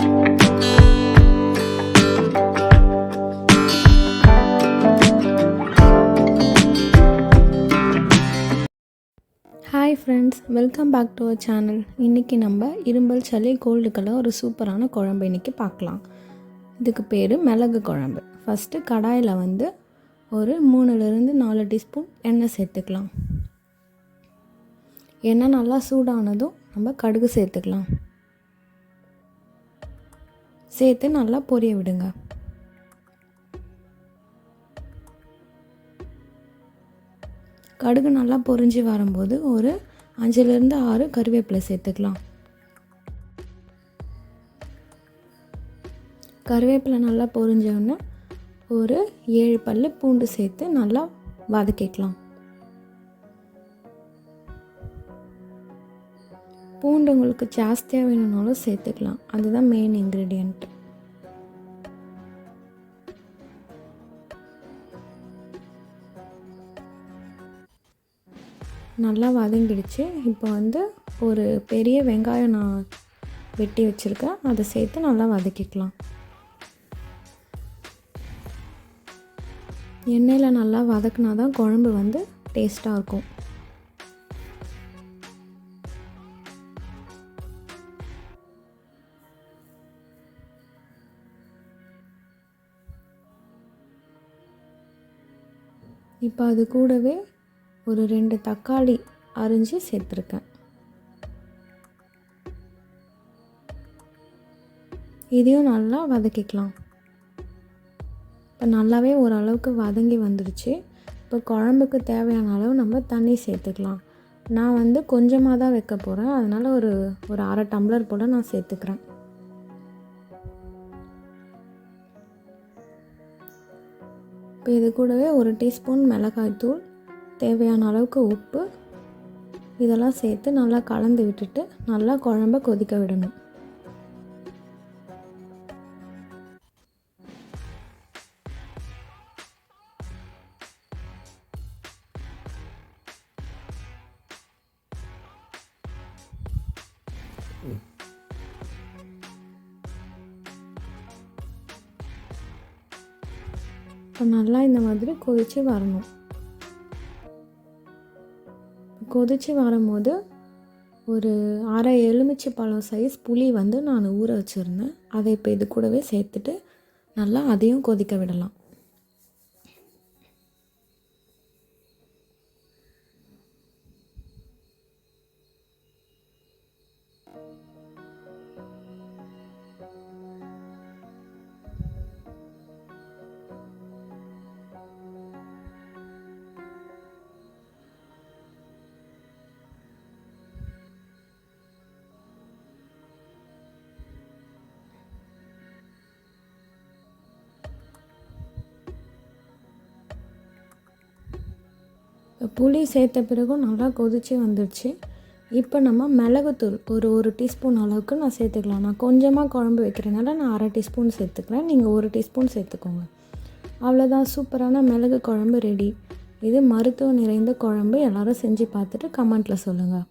Hi friends welcome back to our channel இன்றைக்கி நம்ம இரும்பல் சளி கோல்டுக்கெல்லாம் ஒரு சூப்பரான குழம்பு இன்றைக்கி பார்க்கலாம். இதுக்கு பேர் மிளகு குழம்பு. ஃபஸ்ட்டு கடாயில் வந்து ஒரு மூணுலேருந்து நாலு டீஸ்பூன் எண்ணெய் சேர்த்துக்கலாம். எண்ணெய் நல்லா சூடானதும் நம்ம கடுகு சேர்த்துக்கலாம். சேர்த்து நல்லா பொரிய விடுங்க. கடுகு நல்லா பொரிஞ்சு வரும்போது ஒரு அஞ்சுலேருந்து ஆறு கருவேப்பிலை சேர்த்துக்கலாம். கருவேப்பிலை நல்லா பொரிஞ்சோடனே ஒரு ஏழு பல் பூண்டு சேர்த்து நல்லா வதக்கிக்கலாம். பூண்டு உங்களுக்கு ஜாஸ்தியாக வேணும்னாலும் சேர்த்துக்கலாம். அதுதான் மெயின் இன்க்ரீடியண்ட் நல்லா வதங்கிடுச்சு. இப்போ வந்து ஒரு பெரிய வெங்காயம் நான் வெட்டி வச்சுருக்கேன். அதை சேர்த்து நல்லா வதக்கிக்கலாம். எண்ணெயில் நல்லா வதக்குனா தான் குழம்பு வந்து டேஸ்ட்டாக இருக்கும். இப்போ அது கூடவே ஒரு ரெண்டு தக்காளி அரிஞ்சு சேர்த்துருக்கேன். இதையும் நல்லா வதக்கிக்கலாம். இப்போ நல்லாவே ஓரளவுக்கு வதங்கி வந்துடுச்சு. இப்போ குழம்புக்கு தேவையான அளவு நம்ம தண்ணி சேர்த்துக்கலாம். நான் வந்து கொஞ்சமாக தான் வைக்க போகிறேன் அதனால் ஒரு ஒரு அரை டம்ளர் போல் நான் சேர்த்துக்கிறேன். இப்போ இது கூடவே ஒரு டீஸ்பூன் மிளகாய்த்தூள் தேவையான அளவுக்கு உப்பு. இதெல்லாம் சேர்த்து நல்லா கலந்து விட்டுட்டு நல்லா குழம்ப கொதிக்க விடணும். இப்போ நல்லா இந்த மாதிரி கொதித்து வரணும். கொதித்து வரும்போது ஒரு அரை எலுமிச்சை பழம் சைஸ் புளி வந்து நான் ஊற வச்சுருந்தேன். அதை இப்போ இது கூடவே சேர்த்துட்டு நல்லா அதையும் கொதிக்க விடலாம். புளி சேர்த்த பிறகு நல்லா கொதிச்சு வந்துடுச்சு இப்போ நம்ம மிளகுத்தூள் ஒரு ஒரு டீஸ்பூன் அளவுக்கு நான் சேர்த்துக்கலாம். நான் கொஞ்சமாக குழம்பு வைக்கிறனால நான் அரை டீஸ்பூன் சேர்த்துக்கிறேன். நீங்கள் ஒரு டீஸ்பூன் சேர்த்துக்கோங்க. அவ்வளோதான் சூப்பரான மிளகு குழம்பு ரெடி. இது மருத்துவம் நிறைந்த குழம்பு. எல்லோரும் செஞ்சு பார்த்துட்டு கமெண்ட்டில் சொல்லுங்கள்